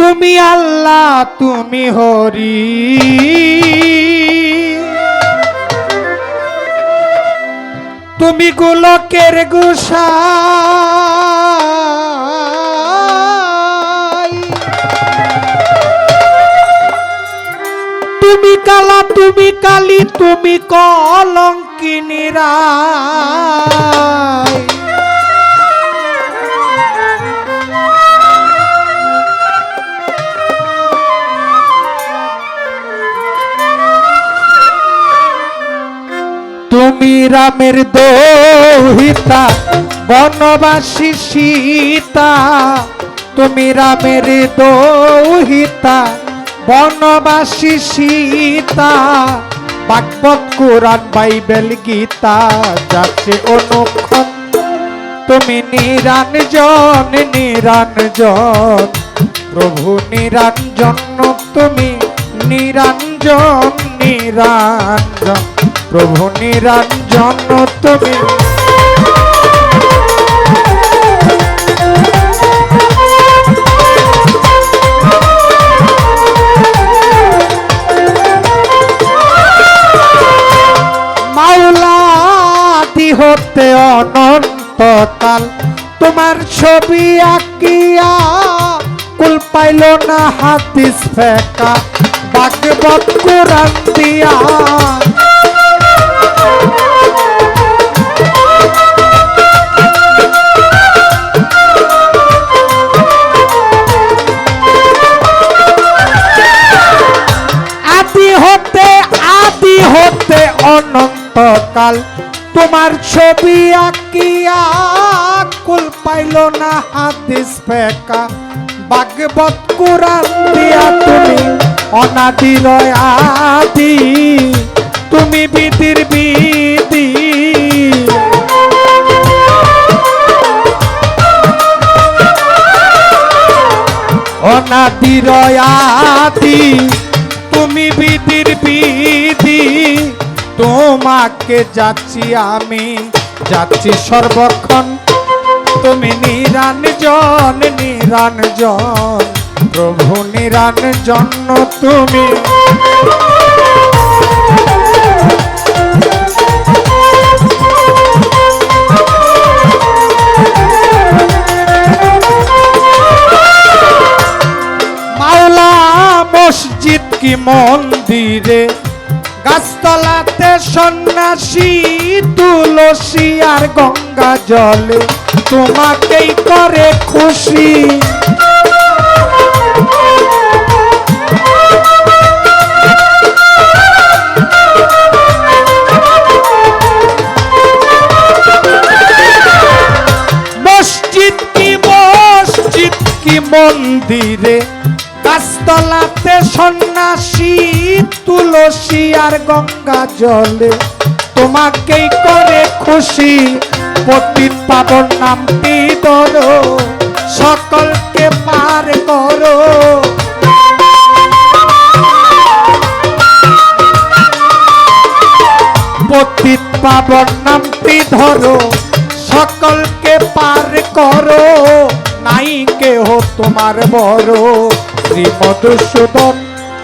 তুমি আল্লাহ তুমি হরি। তুমি গোলকের গোসাই। তুমি কালা তুমি কালি তুমি কলঙ্কিনী তুমি রামের দোহিতা, বনবাসী সীতা। তুমি রামের দোহিতা, বনবাসী সীতা। বাগবত কোরআন, বাইবেল, গীতা, যাচ্ছে অনুক্ষণ। তুমি নিরঞ্জন নিরঞ্জন প্রভু নিরঞ্জন তুমি নিরঞ্জন নিরঞ্জন প্রভু নিরঞ্জন, তুমি হতে অনন্তকাল, তোমার ছবি আঁকিয়া কুল পাইল না হাতিস ফেকা দিয়া। আদি হতে অনন্তকাল। তোমার ছবি আঁকিয়া কুল পাইল না হাদিস ফেকা। বাগবত কোরআন দিয়া তুমি অনাদি রয় আদি। তুমি বিধির বিধি অনাদি রয় আদি তুমি বিধির বিধি তোমাকে যাচ্ছি আমি, যাচ্ছি সর্বক্ষণ। তুমি নিরঞ্জন নিরঞ্জন, প্রভু নিরঞ্জন তুমি। কি মন্দিরে? গাছতলাতে সন্ন্যাসী, তুলসী আর গঙ্গা জলে। তোমাকেই করে খুশি। মসজিদ কি মসজিদ কি মন্দিরে? গাছতলাতে সন্ন্যাসী, তুলসী আর গঙ্গা জলে। তোমাকেই করে খুশি, পতিত পাবন নামটি ধরো সকলকে পার করো। পতিত পাবন নামটি ধরো, সকলকে পার করো। নাই কেহ তোমার বড়। শ্রী মধুসূদন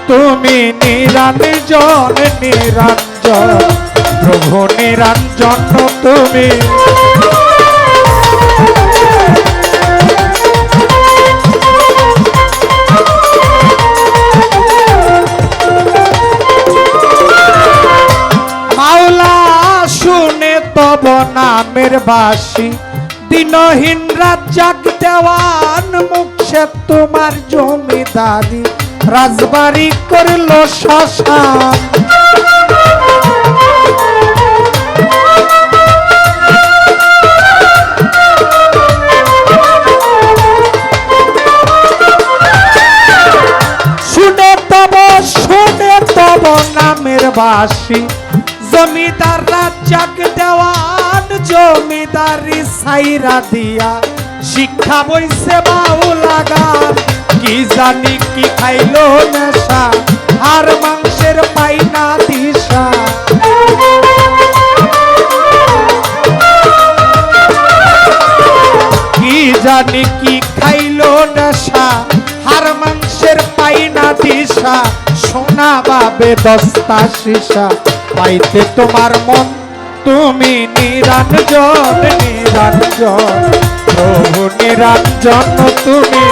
তুমি নিরঞ্জন নিরঞ্জন। প্রভু নিরঞ্জন, তুমি তব নামের বাসি। দিনহীন রাজ্জাক দেওয়ান মুখে তোমার জমিদারি। রাজবাড়ি করল শ্মশান। শুনে তব শুনে তব নামের বাসি জমিদার রাজ্জাক দেওয়ান, জমিদারি সাইরা দিয়া। শিক্ষা বইছে বাউলা গান কি জানি কি খাইলো নেশা, আর মাংসের পাইনা দিশা। কি জানি কি খাইলো নেশা হার মাংস আশা সোনা বাবে দস্তা শিশা পাইতে তোমার মন, তুমি নিরঞ্জন নিরঞ্জন। প্রভু নিরঞ্জন তুমি?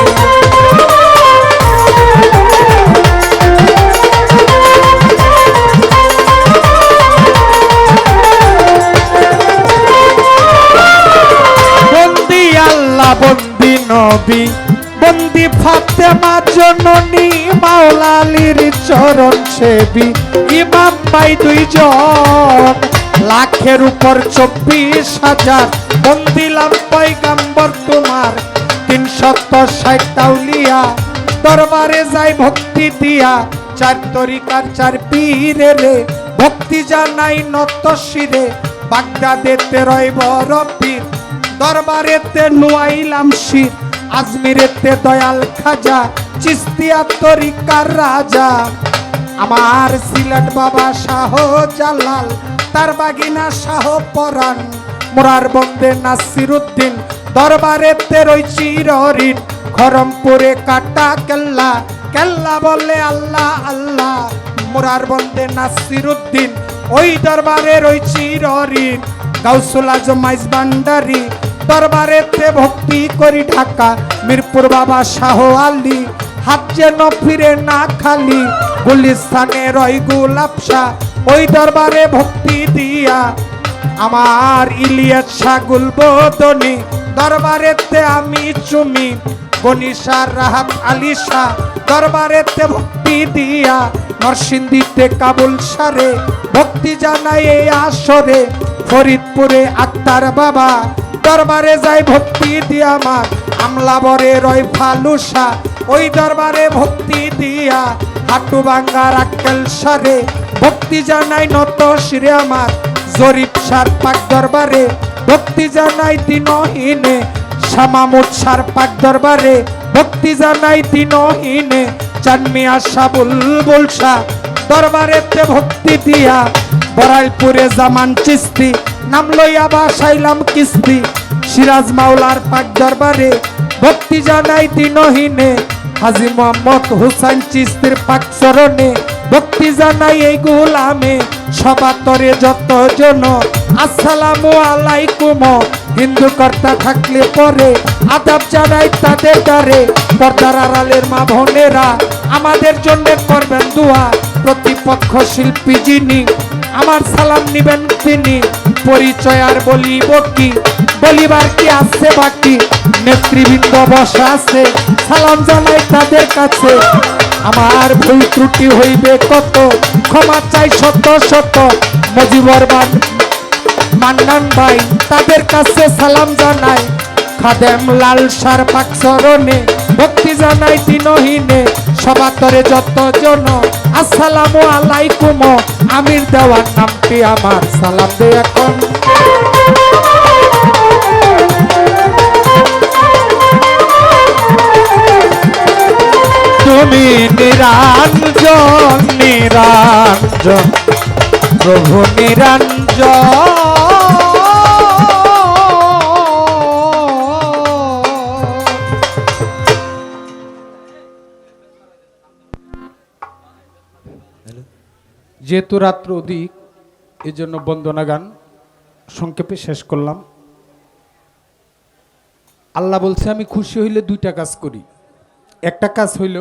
বন্দি আল্লাহ বন্দি নবী। বন্দি ফাতেমা জননী, মাওলালির চরণ সেবী। ইমাম ভাই দুইজন, লাখের উপর চব্বিশ হাজার। বন্দিলাম পয়গাম্বর তোমার। তিনশত ষাট তাউলিয়া, দরবারে যাই ভক্তি দিয়া। চার তরিকার চার পীরে রে, ভক্তি জানাই নত শিরে। বাগদাদেতে রয় বড় পীর দরবারেতে নুয়াইলাম শির। আজমিরেতে দয়াল খাজা, চিস্তিয়া তরিকার রাজা। আমার সিলেট বাবা শাহ জালাল তার বাগিনা শাহ পরাণ। মোরার বন্দে নাসির উদ্দিন দরবারেতে রই চিররিন খরমপুরে কাটা কেল্লা কেল্লা বলে আল্লাহ আল্লাহ। মোরার বন্দে নাসির উদ্দিন ওই দরবারে রই চিররিন গাউসুল আজম মাইজ ভান্ডারি দরবারেতে ভক্তি করি ঢাকা। মিরপুর বাবা শাহ আলী, হাত যেন ফিরে না খালি। গুলিস্তানে রয় গুলাপসা ওই দরবারে ভক্তি দিয়া। আমার ইলিয়াস শাগুল বদনি, দরবারেতে আমি চুমি গনিশার রাহাত আলিশা দরবারেতে ভক্তি দিয়া, নরসিংদীতে কাবুল সারে, ভক্তি জানাই এই আসরে, ফরিদপুরে আক্তার বাবা, দরবারে যাই ভক্তি দিয়া আমার আমলা বরে রয় ফালুসা, ওই দরবারে ভক্তি দিয়া হাটু বাঙ্গার আক্কেল সারে, ভক্তি জানাই নত শিরে আমার জরিপ সার পাক দরবারে, ভক্তি জানাই দিনহীনে শামামুদ সার পাক দরবারে, ভক্তি জানাই দিনহীনে চানমিয়া সাবুল বলসা দরবারেতে ভক্তি দিয়া। বরাইলপুরে জামান চিস্তি, নাম লইয়া বাসাইলাম কিস্তি। সিরাজ মাওলার পাক দরবারে, ভক্তি জানাই দিনহীনে হাজি মোহাম্মদ হুসাইন চিস্তির পাক চরণে ভক্তি জানাই এই গুলামে সবাতরে যত জন আসসালামু আলাইকুম। হিন্দু কর্তা থাকলে পরে, আদাব জানাই তাদের দ্বারে পর্দার আড়ালের মা বোনেরা, আমাদের জন্য করবেন দোয়া। প্রতিপক্ষ শিল্পী যিনি, আমার সালাম নিবেন তিনি। পরিচয় আর বলিব কি? বলিবার কি আছে বাকি? নেতৃবৃন্দ বসা আছে, সালাম জানাই তাদের কাছে। আমার ভুল ত্রুটি হইবে কত? ক্ষমা চাই শত শত। মজিবর মান মান্নান ভাই, তাদের কাছে সালাম জানাই। খাদেম লাল সার পাক চরণে, ভক্তি জানাই দিনহীনে। সবাতরে যত জন, আসসালামু আলাইকুম। আমির দেওয়ার নামটি আমার। সালাম দে এখন। নিরঞ্জন নিরঞ্জন, প্রভু নিরঞ্জন। যেহেতু রাত্র অধিক এই জন্য বন্দনা গান সংক্ষেপে শেষ করলাম। আল্লাহ বলছে, আমি খুশি হইলে দুইটা কাজ করি। একটা কাজ হইল